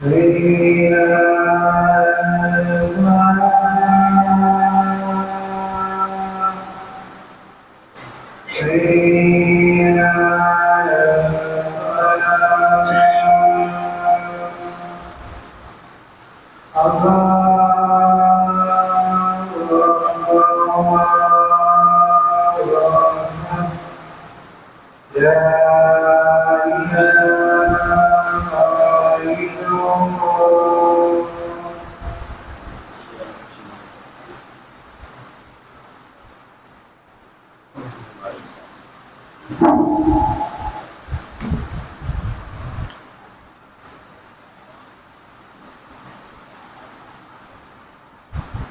Amen.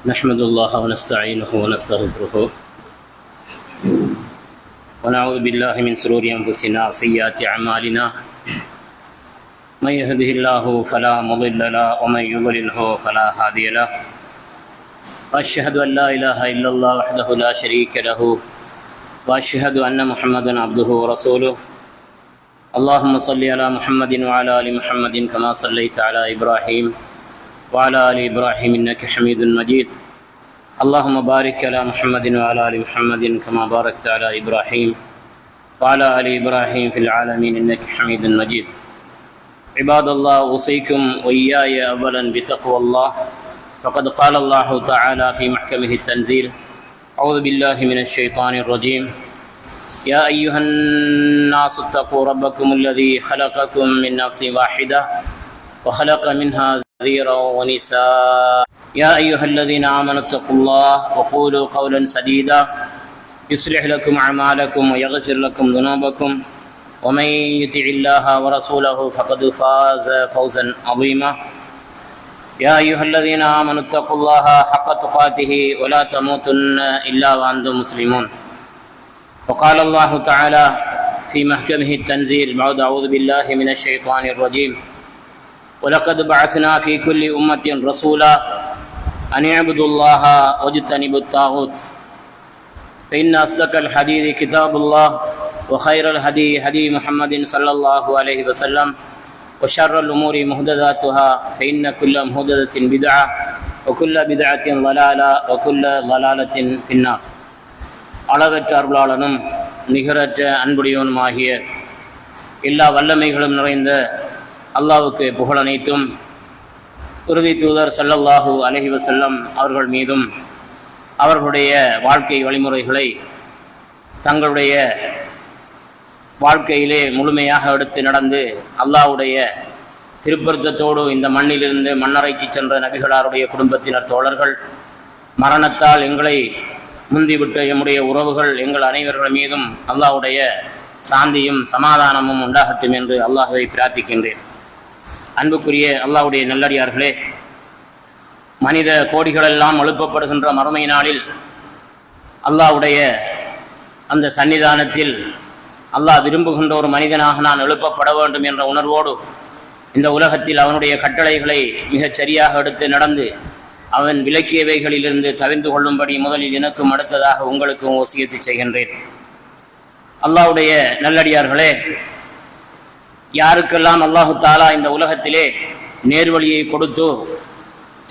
نحمد الله ونستعينه ونستغفره. ونعوذ بالله من شرور أنفسنا وسيئات أعمالنا. من يهده الله فلا مضل له ومن يضلله فلا هادي له. وأشهد أن لا إله إلا الله وحده لا شريك له. وأشهد أن محمدا عبده ورسوله. اللهم صل على محمد وعلى آل محمد كما صليت على إبراهيم وعلى آل إبراهيم إنك حميد مجيد. اللهم بارك على محمد وعلى آل محمد كما باركت على إبراهيم وعلى آل إبراهيم في العالمين إنك حميد مجيد. عباد الله أوصيكم وإياي اولا بتقوى الله. فقد قال الله تعالى في محكمه التنزيل أعوذ بالله من الشيطان الرجيم. يا أيها الناس اتقوا ربكم الذي خلقكم من نفس واحدة وخلق منها ذيرا ونساء يا أيها الذين آمنوا اتقوا الله وقولوا قولا سديدا يصلح لكم أعمالكم ويغفر لكم ذنوبكم ومن يطع الله ورسوله فقد فاز فوزا عظيما يا أيها الذين آمنوا اتقوا الله حق تقاته ولا تموتن إلا وأنتم مسلمون وقال الله تعالى في محكمه التنزيل بعد أعوذ بالله من الشيطان الرجيم ولقد بعثنا في كل أمة رسولا أن اعبدوا الله واجتنبوا الطاغوت فإن أصدق الحديث كتاب الله وخير الهدي هدي محمد صلى الله عليه وسلم وشر الأمور محدثاتها فإن كل محدثة بدعة وكل بدعة ضلالة وكل ضلالة في النار அளவற்ற அருளாளனும் நிகரற்ற அன்புடையவனுமாகிய எல்லா வல்லமைகளும் நிறைந்த அல்லாவுக்கு புகழ் அனைத்தும் உறுதி தூதர் சல்லல்லாஹு அலஹி வசல்லம் அவர்கள் மீதும் அவர்களுடைய வாழ்க்கை வழிமுறைகளை தங்களுடைய வாழ்க்கையிலே முழுமையாக எடுத்து நடந்து அல்லாஹ்வுடைய திருப்பருத்தத்தோடு இந்த மண்ணிலிருந்து மண்ணறைக்கு சென்ற நபிகளாருடைய குடும்பத்தினர் தோழர்கள் மரணத்தால் எங்களை முந்திவிட்ட எம்முடைய உறவுகள் எங்கள் அனைவர்கள் மீதும் அல்லாஹ்வுடைய சாந்தியும் சமாதானமும் உண்டாகட்டும் என்று அல்லாஹுவை பிரார்த்திக்கின்றேன். அன்புக்குரிய அல்லாவுடைய நல்லடியார்களே மனித கோடிகளெல்லாம் எழுப்பப்படுகின்ற மறுமை நாளில் அல்லாஹ்வுடைய அந்த சன்னிதானத்தில் அல்லாஹ் விரும்புகின்ற ஒரு மனிதனாக நான் எழுப்பப்பட வேண்டும் என்ற உணர்வோடு இந்த உலகத்தில் அவனுடைய கட்டளைகளை மிகச் சரியாக எடுத்து நடந்து அவன் விலக்கியவைகளிலிருந்து தவிர்ந்து கொள்ளும்படி முதலில் எனக்கும் அடுத்ததாக உங்களுக்கும் ஓசியத்து செய்கின்றேன். அல்லாஹ்வுடைய நல்லடியார்களே யாருக்கெல்லாம் அல்லாஹு தாலா இந்த உலகத்திலே நேர்வழியை கொடுத்து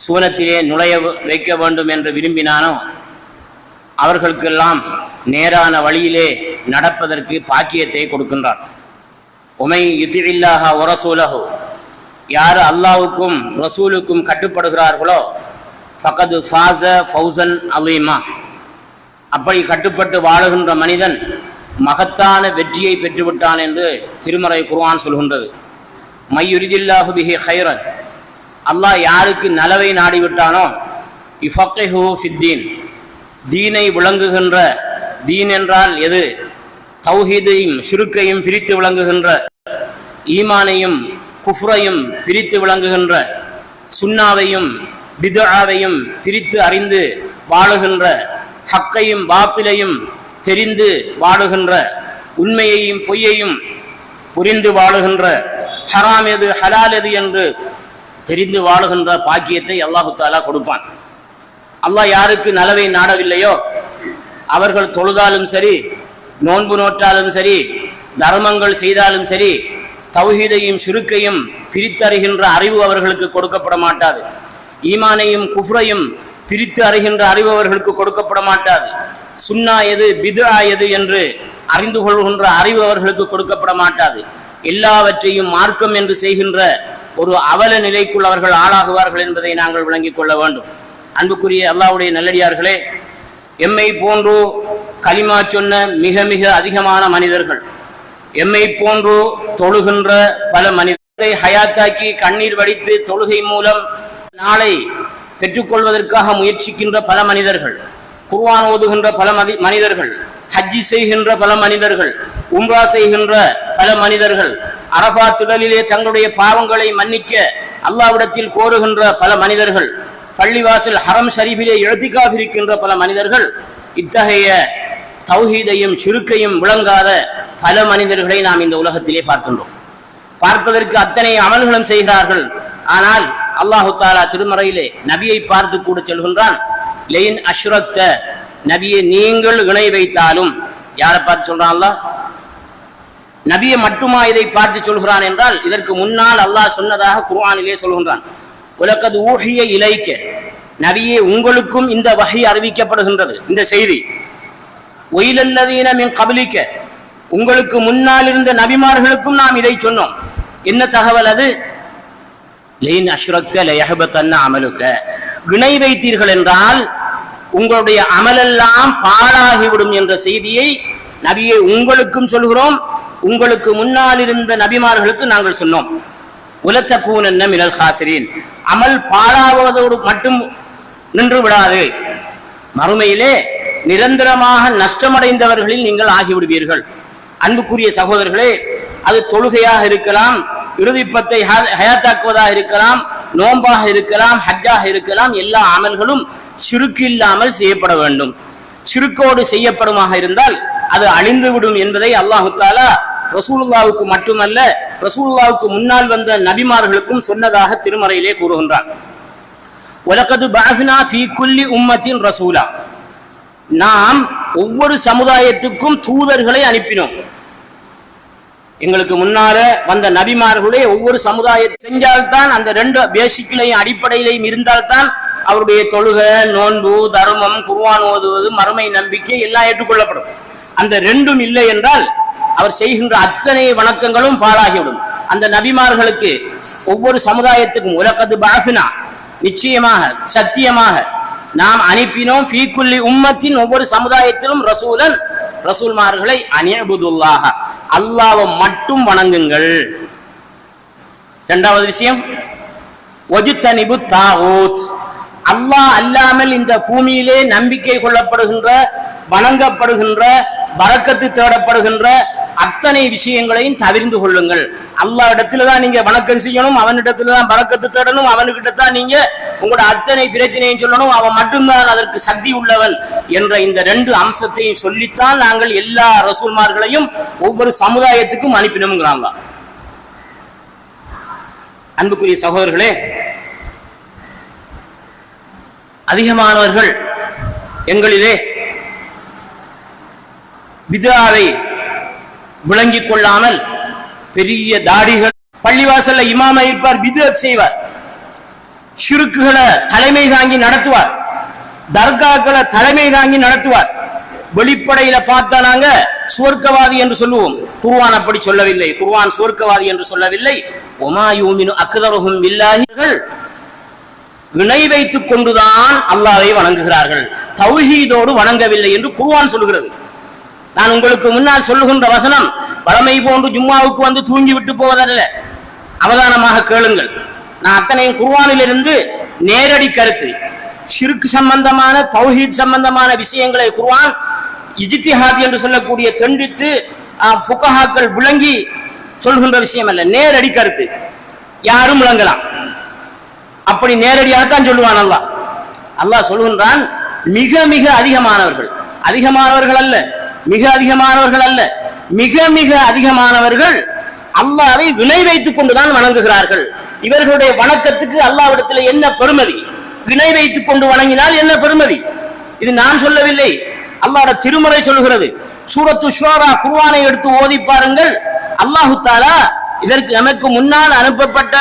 சூலத்திலே நுழைய வைக்க வேண்டும் என்று விரும்பினானோ அவர்களுக்கெல்லாம் நேரான வழியிலே நடப்பதற்கு பாக்கியத்தை கொடுக்கின்றார். உமை யுத்தில்லாக ஒரசூலஹு யார் அல்லாவுக்கும் ரசூலுக்கும் கட்டுப்படுகிறார்களோ ஃபகது ஃபாச ஃபௌசன் அலீமா. அப்படி கட்டுப்பட்டு வாழுகின்ற மனிதன் மகத்தான வெற்றியை பெற்றுவிட்டான் என்று திருமறை குர்ஆன் சொல்கின்றது. மையுரிதில்லாஹு பிஹி ஹைரன் அல்லாஹ் யாருக்கு நலவை நாடிவிட்டானோ இஃபக்கைஹூ ஃபித்தீன். தீனை விளங்குகின்ற தீன் என்றால் எது? தௌஹீதையும் சுருக்கையும் பிரித்து விளங்குகின்ற ஈமானையும் குஃப்ரையும் பிரித்து விளங்குகின்ற சுன்னாவையும் பிதுஆவையும் பிரித்து அறிந்து வாழுகின்ற ஹக்கையும் பாப்பிலையும் தெரிந்து வாழுகின்ற உண்மையையும் பொய்யையும் புரிந்து வாழுகின்ற ஹராம் எது ஹலால் எது என்று தெரிந்து வாழுகின்ற பாக்கியத்தை அல்லாஹு தாலா கொடுப்பான். அல்லாஹ் யாருக்கு நலவை நாடவில்லையோ அவர்கள் தொழுதாலும் சரி நோன்பு நோற்றாலும் சரி தர்மங்கள் செய்தாலும் சரி தௌஹீதையும் சுருக்கையும் பிரித்தறிகின்ற அறிவு அவர்களுக்கு கொடுக்கப்பட மாட்டாது. ஈமானையும் குஃப்ரையும் பிரித்து அறிகின்ற அறிவு அவர்களுக்கு கொடுக்கப்பட மாட்டாது. சுன்னா எது பிதுஆ எது என்று அறிந்து கொள்கின்ற அறிவு அவர்களுக்கு கொடுக்கப்பட மாட்டாது. எல்லாவற்றையும் மார்க்கம் என்று செய்கின்ற ஒரு அவல நிலைக்குள் அவர்கள் ஆளாகுவார்கள் என்பதை நாங்கள் விளங்கிக் கொள்ள வேண்டும். அன்புக்குரிய அல்லாவுடைய நல்லடியார்களே எம்மை போன்றோ களிமா சொன்ன மிக மிக அதிகமான மனிதர்கள் எம்மை போன்றோ தொழுகின்ற பல மனிதரை ஹயாத்தாக்கி கண்ணீர் வடித்து தொழுகை மூலம் நாளை பெற்றுக்கொள்வதற்காக முயற்சிக்கின்ற பல மனிதர்கள் குர்வான் ஓதுகின்ற பல மனிதர்கள் ஹஜ்ஜி செய்கின்ற பல மனிதர்கள் உம்ரா செய்கின்ற பல மனிதர்கள் அரபா திடலிலே தங்களுடைய பாவங்களை மன்னிக்க அல்லாவிடத்தில் கோருகின்ற பல மனிதர்கள் பள்ளிவாசல் ஹரம் ஷரீஃபிலே எழுத்திக்காக இருக்கின்ற பல மனிதர்கள் இத்தகைய தௌஹீதையும் சுருக்கையும் விளங்காத பல மனிதர்களை நாம் இந்த உலகத்திலே பார்க்கின்றோம். பார்ப்பதற்கு அத்தனை அமல்களும் செய்கிறார்கள். ஆனால் அல்லாஹு தாலா திருமறையிலே நபியை பார்த்து கூட செல்கின்றான் லெயின் அஷ்ரத்த நபியை நீங்கள் இணை வைத்தாலும். யாரை பார்த்து சொல்றான் நபியை மட்டுமா இதை பார்த்து சொல்கிறான் என்றால் இதற்கு முன்னால் அல்லாஹ் சொன்னதாக குர்ஆனிலே சொல்கின்றான். உலகது ஊகிய இலைக்க நபியே உங்களுக்கும் இந்த வகை அறிவிக்கப்படுகின்றது இந்த செய்தி. ஒயிலல்லதீன மின் கபலிக்க உங்களுக்கு முன்னால் இருந்த நபிமார்களுக்கும் நாம் இதை சொன்னோம். என்ன தகவல் அது? லெயின் அஷ்ரக்க லயஹபத்தன்ன அமலுக்க. வினை வைத்தீர்கள் என்றால் உங்களுடைய அமலெல்லாம் பாழாகிவிடும் என்ற செய்தியை நபியை உங்களுக்கும் சொல்கிறோம். உங்களுக்கு முன்னால் இருந்த நபிமார்களுக்கு நாங்கள் சொன்னோம். உலத்த கூனன்ன மினல் ஹாசிரின். அமல் பாழாவதோடு மட்டும் நின்று விடாது. மறுமையிலே நிரந்தரமாக நஷ்டமடைந்தவர்களில் நீங்கள் ஆகிவிடுவீர்கள். அன்புக்குரிய சகோதரர்களே அது தொழுகையாக இருக்கலாம் இறுதிப்பத்தை ஹ- ஹயாத்தாக்குவதாக இருக்கலாம் நோம்பாக இருக்கலாம் ஹஜ்ஜாக இருக்கலாம் எல்லா அமல்களும் சுருக்கு இல்லாமல் செய்யப்பட வேண்டும். சுருக்கோடு செய்யப்படுமாக இருந்தால் அது அழிந்துவிடும் என்பதை அல்லாஹு தாலா ரசூலுல்லாவுக்கு மட்டுமல்ல ரசூலுல்லாவுக்கு முன்னால் வந்த நபிமார்களுக்கும் சொன்னதாக திருமறையிலே கூறுகின்றான் உலகது பாசனா ஃபீ குல்லி உம்மத்தின் ரசூலா. நாம் ஒவ்வொரு சமுதாயத்துக்கும் தூதர்களை அனுப்பினோம். எங்களுக்கு முன்னால வந்த நபிமார்களே ஒவ்வொரு சமுதாயத்தை செஞ்சால்தான் அந்த ரெண்டு பேசிக்கிலையும் அடிப்படையிலையும் இருந்தால்தான் அவருடைய தொழுகை நோன்பு தர்மம் குருவான் ஓதுவது மறுமை நம்பிக்கை எல்லாம் ஏற்றுக்கொள்ளப்படும். அந்த ரெண்டும் இல்லை என்றால் அவர் செய்கின்ற அத்தனை வணக்கங்களும் பாழாகிவிடும். அந்த நபிமார்களுக்கு ஒவ்வொரு சமுதாயத்துக்கும் உலகது பாசினா நிச்சயமாக சத்தியமாக நாம் அனுப்பினோம் ஃபீக்குல்லி உம்மத்தின் ஒவ்வொரு சமுதாயத்திலும் ரசூலன் ரசூல்மார்களை அனியபுதுல்லாக அல்லாவை மட்டும் வணங்குங்கள். இரண்டாவது விஷயம் ஒஜுத்தனிபு தாவூத் அல்லாஹ் அல்லாமல் இந்த பூமியிலே நம்பிக்கை கொள்ளப்படுகின்ற வணங்கப்படுகின்ற வரக்கத்து தேடப்படுகின்ற அத்தனை விஷயங்களையும் தவிர்ந்து கொள்ளுங்கள். அல்லா இடத்துல தான் நீங்க வணக்கம் செய்யணும் அவனிடத்துல தான் பறக்கத்து தேடணும் அவனுக்கிட்ட தான் நீங்க உங்களோட அத்தனை பிரச்சனையும் சொல்லணும் அவன் மட்டும்தான் அதற்கு சக்தி உள்ளவன் என்ற இந்த ரெண்டு அம்சத்தையும் சொல்லித்தான் நாங்கள் எல்லா ரசூல்மார்களையும் ஒவ்வொரு சமுதாயத்துக்கும் அனுப்பினோம்ங்கிறாங்க. அன்புக்குரிய சகோதரர்களே அதிகமானவர்கள் எங்களிலே விதாவை விளங்கிக் கொள்ளாமல் பெரிய தாடிகள் பள்ளிவாசல்ல இமாமா இருப்பார் விதத் செய்வார். சுருக்குகளை தலைமை தாங்கி நடத்துவார். தர்காக்களை தலைமை தாங்கி நடத்துவார். வெளிப்படையில பார்த்தா நாங்க சுவர்க்கவாதி என்று சொல்லுவோம். குருவான் அப்படி சொல்லவில்லை. குருவான் சுவர்க்கவாதி என்று சொல்லவில்லை. ஒமா யூமினு இல்லாதீர்கள் வினை இணை வைத்துக் கொண்டுதான் அல்லாவை வணங்குகிறார்கள். தௌஹீதோடு வணங்கவில்லை என்று குர்வான் சொல்கிறது நான் உங்களுக்கு முன்னால் சொல்லுகின்ற வசனம் பழமை போன்று ஜும்மாவுக்கு வந்து தூங்கி விட்டு போவதல்ல. அவதானமாக கேளுங்கள். நான் அத்தனையும் குர்வானிலிருந்து நேரடி கருத்து. சிறுக்கு சம்பந்தமான தௌஹீத் சம்பந்தமான விஷயங்களை குர்வான் இஜித்திஹாத் என்று சொல்லக்கூடிய தெண்டித்து ஆஹ், விளங்கி சொல்கின்ற விஷயம் அல்ல. நேரடி கருத்து. யாரும் விளங்கலாம். அப்படி நேரடியாகத்தான் சொல்லுவான் அல்லாஹ். அல்லாஹ் சொல்கின்றான் மிக மிக அதிகமானவர்கள். அதிகமானவர்கள் அல்ல. மிக அதிகமானவர்கள் அல்ல. மிக மிக அதிகமானவர்கள் அல்லாவை வினை வைத்துக் கொண்டுதான் வணங்குகிறார்கள். இவர்களுடைய வணக்கத்துக்கு அல்லாவிடத்தில் என்ன பெருமதி? வினை வைத்துக் கொண்டு வணங்கினால் என்ன பெருமதி? இது நான் சொல்லவில்லை. அல்லாட திருமறை சொல்கிறது. சூரத்து ஷோரா குர்வானை எடுத்து ஓதி பாருங்கள். அல்லாஹு தாலா இதற்கு நமக்கு முன்னால் அனுப்பப்பட்ட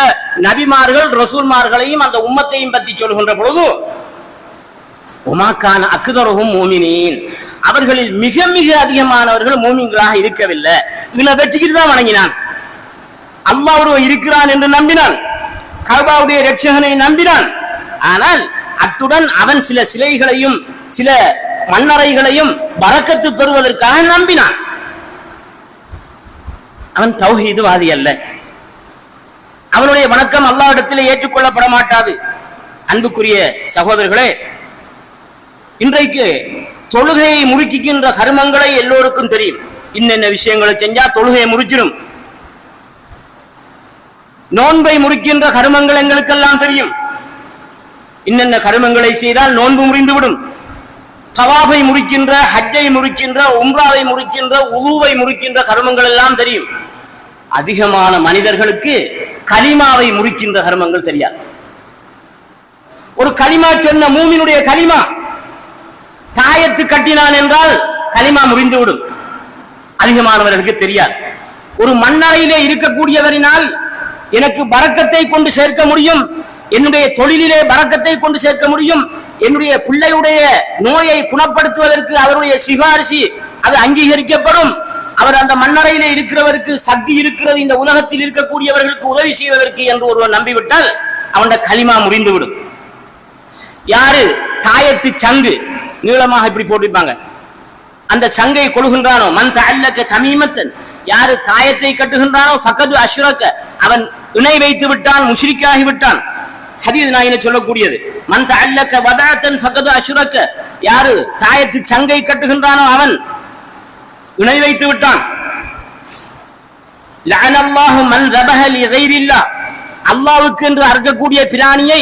நபிமார்கள் ரசூல்மார்களையும் அந்த உம்மத்தையும் பற்றி சொல்கின்ற பொழுது உமாக்கான அக்குதரகும் மூமினின். அவர்களில் மிக மிக அதிகமானவர்கள் மூமிங்களாக இருக்கவில்லை. இதுல வச்சுக்கிட்டு தான் வணங்கினான். அல்லா ஒருவன் இருக்கிறான் என்று நம்பினான். கபாவுடைய ரட்சகனை நம்பினான். ஆனால் அத்துடன் அவன் சில சிலைகளையும் சில மண்ணறைகளையும் வரக்கத்து பெறுவதற்காக நம்பினான். அவன் தௌஹீதுவாதி அல்ல. அவனுடைய வணக்கம் அல்லாவிடத்தில் ஏற்றுக்கொள்ளப்பட மாட்டாது. அன்புக்குரிய சகோதரர்களே இன்றைக்கு தொழுகையை முறுக்கிக்கின்ற கருமங்களை எல்லோருக்கும் தெரியும். இன்னென்ன விஷயங்களை செஞ்சா தொழுகையை முறிச்சிடும் நோன்பை முறிக்கின்ற கருமங்கள் எங்களுக்கெல்லாம் தெரியும். இன்னென்ன கருமங்களை செய்தால் நோன்பு முறிந்துவிடும். கவாஃபை முறிக்கின்ற ஹஜ்ஜை முறிக்கின்ற உம்ராவை முறிக்கின்ற உருவை முறிக்கின்ற கருமங்கள் எல்லாம் தெரியும். அதிகமான மனிதர்களுக்கு கலிமாவை முறிக்கின்ற கர்மங்கள் தெரியாது. ஒரு களிமா சொன்ன மூமினுடைய களிமா தாயத்து கட்டினான் என்றால் களிமா முறிந்துவிடும். அதிகமானவர்களுக்கு தெரியாது. ஒரு மண்ணறையிலே இருக்கக்கூடியவரினால் எனக்கு பறக்கத்தை கொண்டு சேர்க்க முடியும் என்னுடைய தொழிலிலே பறக்கத்தை கொண்டு சேர்க்க முடியும் என்னுடைய பிள்ளையுடைய நோயை குணப்படுத்துவதற்கு அவருடைய சிபாரிசு அது அங்கீகரிக்கப்படும். அவர் அந்த மண்ணறையிலே இருக்கிறவருக்கு சக்தி இருக்கிறது இந்த உலகத்தில் இருக்கக்கூடியவர்களுக்கு உதவி செய்வதற்கு என்று ஒருவர் நம்பிவிட்டால் அவனுடைய களிமா முறிந்துவிடும். யாரு? தாயத்து சங்கு. நீளமாக இப்படி போட்டிருப்பாங்க. அந்த சங்கை கொள்கின்றானோ மன் அல்லக்க தமிமத்தன். யாரு தாயத்தை கட்டுகின்றானோ? ஃபகது அஷ்ரக்க. அவன் இணை வைத்து விட்டான் முஷிரிக்காகி விட்டான். ஹதீஸ் நாயின சொல்லக்கூடியது. மன் தல்லக்க வதாத்தன் ஃபகது அஸ்ரக்க யாரு தாயத்து சங்கை கட்டுகின்றானோ? அவன் இணை வைத்து விட்டான். லஅனல்லாஹு மன் ரபஹ லிகைரில்லா. அல்லாஹ்வுக்கு என்று அர்க்கக்கூடிய பிராணியை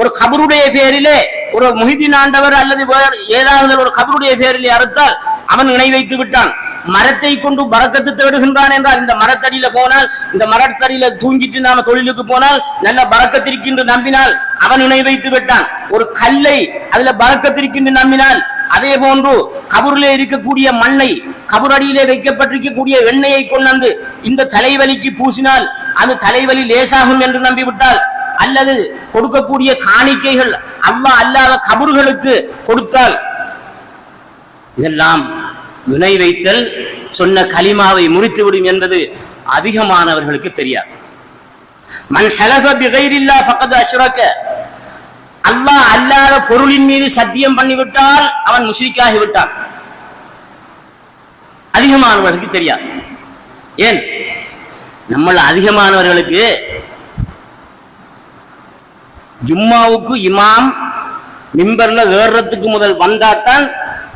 ஒரு கபருடைய பேரிலே ஒரு முஹிதீன் ஆண்டவர் அல்லது வேறு ஏதாவது ஒரு கபருடைய பேரில் அறுத்தால் அவன் இணை வைத்து விட்டான். மரத்தை கொண்டு பறக்கத்து தேடுகின்றான் என்றால் இந்த மரத்தடியில போனால் இந்த மரத்தடியில தூங்கிட்டு நாம தொழிலுக்கு போனால் நல்ல பறக்கத்திருக்கின்று நம்பினால் அவன் இணை வைத்து விட்டான். ஒரு கல்லை அதுல பறக்கத்திருக்கின்று நம்பினால் அதே போன்று கபூரிலே இருக்கக்கூடிய மண்ணை கபுரடியிலே வைக்கப்பட்டிருக்கக்கூடிய எண்ணெயை கொண்டு இந்த தலைவலிக்கு பூசினால் அது தலைவலி லேசாகும் என்று நம்பிவிட்டால் அல்லது கொடுக்கக்கூடிய காணிக்கைகள் அல்லாஹ் அல்லாத கபர்களுக்கு கொடுத்தால் இதெல்லாம் வினை வைத்தல் சொன்ன கலிமாவை முறித்துவிடும் என்பது அதிகமானவர்களுக்கு தெரியாது. மன் ஹலஃப பிகைரில்லா ஃபக்கத் அஷ்ரக. அல்லாஹ் அல்லாத பொருளின் மீது சத்தியம் பண்ணிவிட்டால் அவன் முஷ்ரிக்காகி விட்டான். அதிகமானவர்களுக்கு தெரியாது. ஏன்? நம்மள அதிகமானவர்களுக்கு ஜும்மாவுக்கு இமாம் மிம்பர்ல ஏறுறதுக்கு முதல் வந்தாத்தான்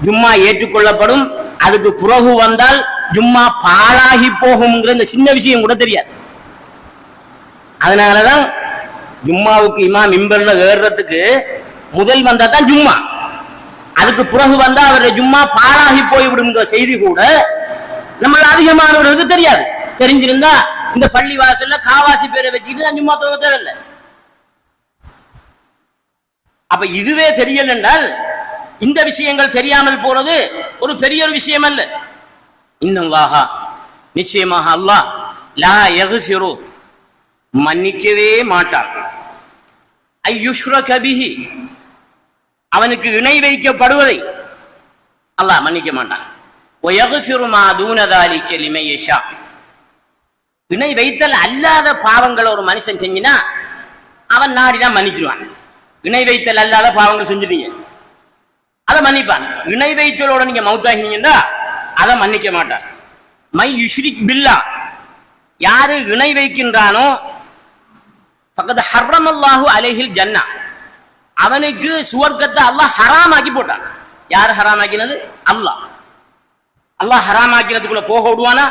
ஜும்மா ஏற்றுக்கொள்ளப்படும். அதுக்கு பிறகு வந்தால் ஜும்மா பாழாகி போகும்ங்கிற இந்த சின்ன விஷயம் கூட தெரியாது. அதனாலதான் ஜும்மாவுக்கு இமாம் மிம்பர்ல ஏறுறதுக்கு முதல் வந்தா தான் ஜும்மா. அதுக்கு பிறகு வந்தா அவருடைய ஜும்மா பாழாகி போய்விடுங்கிற செய்தி கூட நம்மள அதிகமானவர்களுக்கு தெரியாது. தெரிஞ்சிருந்தா இந்த பள்ளி வாசல்ல காவாசி பேரை வச்சுக்கிட்டு நான் ஜும்மா தொங்க தேவையில்லை. அப்ப இதுவே தெரியல என்றால் இந்த விஷயங்கள் தெரியாமல் போறது ஒரு பெரிய ஒரு விஷயம் அல்ல இன்னும்லாஹா நிச்சயமாக அல்லாஹ் லா எகுஃபிரு மன்னிக்கவே மாட்டார் ஐயுஷ்ர கபிஹி அவனுக்கு இணை வைக்கப்படுவதை அல்லாஹ் மன்னிக்க மாட்டான். இணை வைத்தல் அல்லாத பாவங்களை ஒரு மனுஷன் செஞ்சினா அவன் நாடிதான் மன்னிச்சிருவான். இணை வைத்தல் அல்லாத பாவங்கள் செஞ்சிட்டீங்க. அதை மன்னிப்பான் இணை வைத்தலோட நீங்க மவுத்தாகினீங்கன்னா அதை மன்னிக்க மாட்டான் மை யுஷ்ரிக் பில்லா. யாரு இணை வைக்கின்றானோ பக்கத்து ஹர்ரம் அல்லாஹு அலைஹில் ஜன்னா. அவனுக்கு சுவர்க்கத்தை அல்லாஹ் ஹராமாக்கி போட்டான். யார் ஹராமாக்கினது? அல்லாஹ். அல்லாஹ் ஹராமாக்கினதுக்குள்ள போக விடுவானா?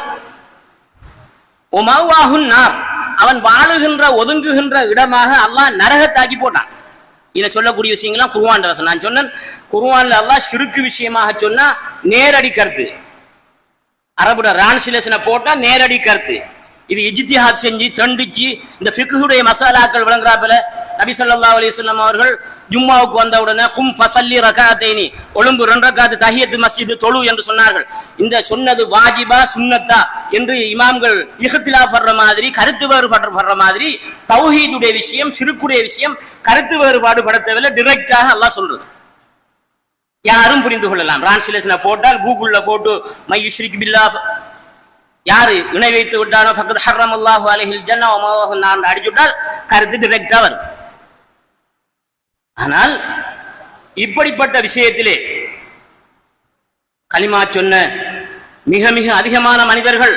ஒமவாகுன் நார். அவன் வாழுகின்ற ஒதுங்குகின்ற இடமாக அல்லாஹ் நரகத்தாக்கி போட்டான். இதை சொல்லக்கூடிய விஷயங்கள்லாம் குருவான் நான் சொன்னேன் குருவான்ல அல்லா சிறுக்கு விஷயமாக சொன்னா நேரடி கருத்து. அரபுட ரான்சிலேஷனை போட்டா நேரடி கருத்து. இது இஜித்திஹாத் செஞ்சு தண்டிச்சு இந்த ஃபிக்குடைய மசாலாக்கள் விளங்குறாப்புல நபி சொல்லா அலி சொல்லம் அவர்கள் ஜும்மாவுக்கு வந்த உடனே கும் ஃபசல்லி ரகாத்தேனி ஒழும்பு ரெண்டு தஹியத்து மஸ்ஜித் தொழு என்று சொன்னார்கள். இந்த சொன்னது வாஜிபா சுன்னத்தா என்று இமாம்கள் இஹ்திலா படுற மாதிரி கருத்து வேறுபாடு படுற மாதிரி தௌஹீதுடைய விஷயம் சிறுக்குடைய விஷயம் கருத்து வேறுபாடு படுத்தவில்லை. டிரெக்டாக அல்லாஹ் சொல்றது. யாரும் புரிந்து கொள்ளலாம். டிரான்ஸ்லேஷனை போட்டால் கூகுள்ல போட்டு மை யுஷ்ரிக் பில்லா யாரு இணை வைத்து விட்டானோ பக்கத்து ஹர்ரம் அல்லாஹு அலஹில் ஜன்னா அடிச்சுட்டால் கருத்து டிரெக்டா வரும். ஆனால் இப்படிப்பட்ட விஷயத்திலே கலிமா சொன்ன மிக மிக அதிகமான மனிதர்கள்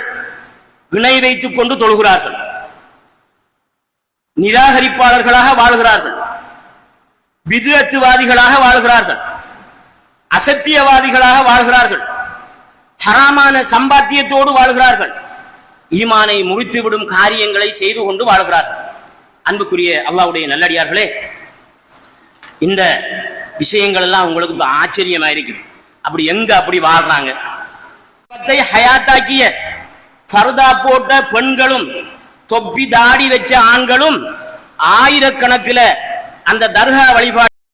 வினை வைத்துக் கொண்டு தொழுகிறார்கள். நிராகரிப்பாளர்களாக வாழ்கிறார்கள். விதுரத்துவாதிகளாக வாழ்கிறார்கள். அசத்தியவாதிகளாக வாழ்கிறார்கள். ஹராமான சம்பாத்தியத்தோடு வாழ்கிறார்கள். ஈமானை முறித்துவிடும் காரியங்களை செய்து கொண்டு வாழ்கிறார்கள். அன்புக்குரிய அல்லாவுடைய நல்லடியார்களே இந்த விஷயங்கள் எல்லாம் உங்களுக்கு இப்ப ஆச்சரியமா இருக்குது அப்படி எங்க அப்படி வாழ்றாங்க? பத்தை ஹயாத்தாக்கிய ஃபர்தா போட்ட பெண்களும் தொப்பி தாடி வச்ச ஆண்களும் ஆயிரக்கணக்கில் அந்த தர்கா வழிபாடு